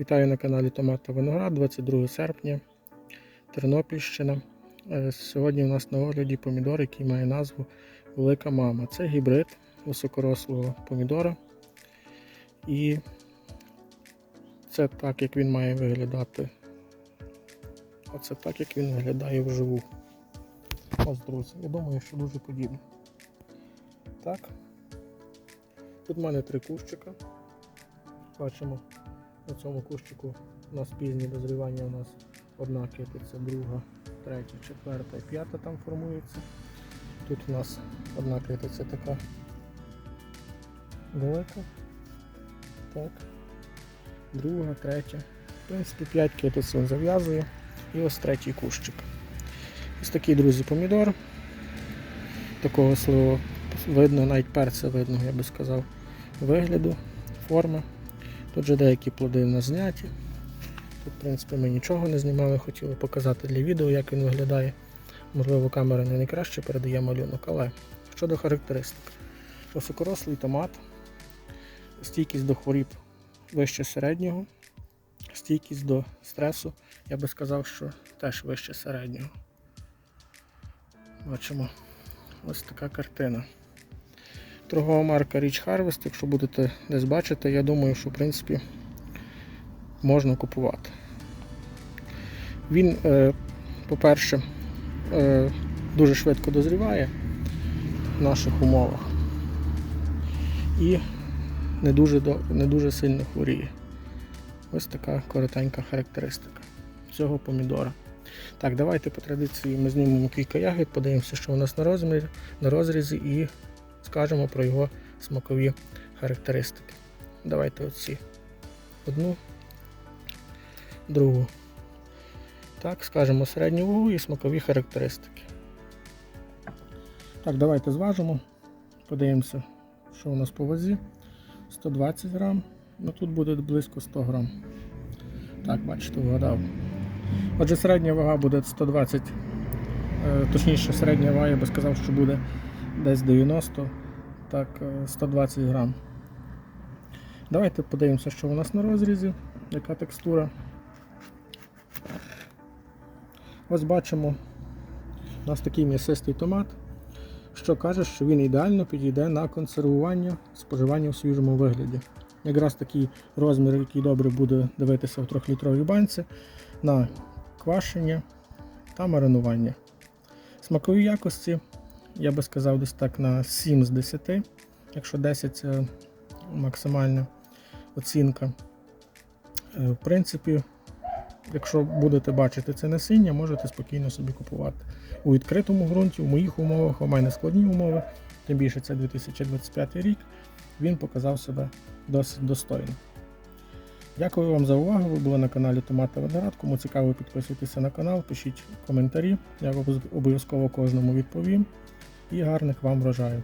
Вітаю на каналі Томат та Виноград, 22 серпня, Тернопільщина. Е, Сьогодні у нас на огляді помідор, який має назву Велика Мама. Це гібрид високорослого помідора. І це так, як він має виглядати. Оце так, як він виглядає вживу. Ось, друзі, я думаю, що дуже подібно. Так. Тут в мене три кущика. Бачимо. На цьому кущику у нас пізнє дозрівання, у нас одна кипиться, друга, третя, четверта і п'ята там формується. Тут у нас одна китиця така велика. Так. Друга, третя. В принципі, 5 китиць він зав'язує. І ось третій кущик. Ось такий, друзі, помідор. Такого сливого видно, навіть перця видно, я би сказав, вигляду, форми. Тут же деякі плоди в нас зняті. Тут, в принципі, ми нічого не знімали, хотіли показати для відео, як він виглядає. Можливо, камера не найкраще передає малюнок, але щодо характеристик. Високорослий томат, стійкість до хворіб вище середнього, стійкість до стресу, я би сказав, що теж вище середнього. Бачимо ось така картина. Торгова марка Rich Harvest, якщо будете десь бачити, я думаю, що в принципі можна купувати. Він, е, по-перше, е, дуже швидко дозріває в наших умовах і не дуже, не дуже сильно хворіє. Ось така коротенька характеристика цього помідора. Так, давайте по традиції ми знімемо кілька ягід, подивимося, що у нас на, розмірі, на розрізі і скажемо про його смакові характеристики. Давайте оці одну, другу. Так, скажемо середню вагу і смакові характеристики. Так, давайте зважимо. Подивимося, що у нас по вазі. 120 грам, ну тут буде близько 100 грам. Так, бачите, вгадав. Отже, середня вага буде 120, е, точніше, середня вага, я би сказав, що буде десь 90, так, е, 120 грам. Давайте подивимося, що у нас на розрізі, яка текстура. Ось бачимо, у нас такий м'ясистий томат, що каже, що він ідеально підійде на консервування споживання в свіжому вигляді. Якраз такий розмір, який добре буде дивитися в 3-літровій банці на квашення та маринування. Смакові якості, я би сказав, десь так на 7 з 10, якщо 10 це максимальна оцінка. Е, В принципі, якщо будете бачити це насіння, можете спокійно собі купувати. У відкритому ґрунті, у моїх умовах, у мене складні умови, тим більше це 2025 рік, він показав себе досить достойно. Дякую вам за увагу. Ви були на каналі Томат та Виноград. Кому цікаво, підписуйтеся на канал, пишіть коментарі. Я обов'язково кожному відповім. І гарних вам врожаю.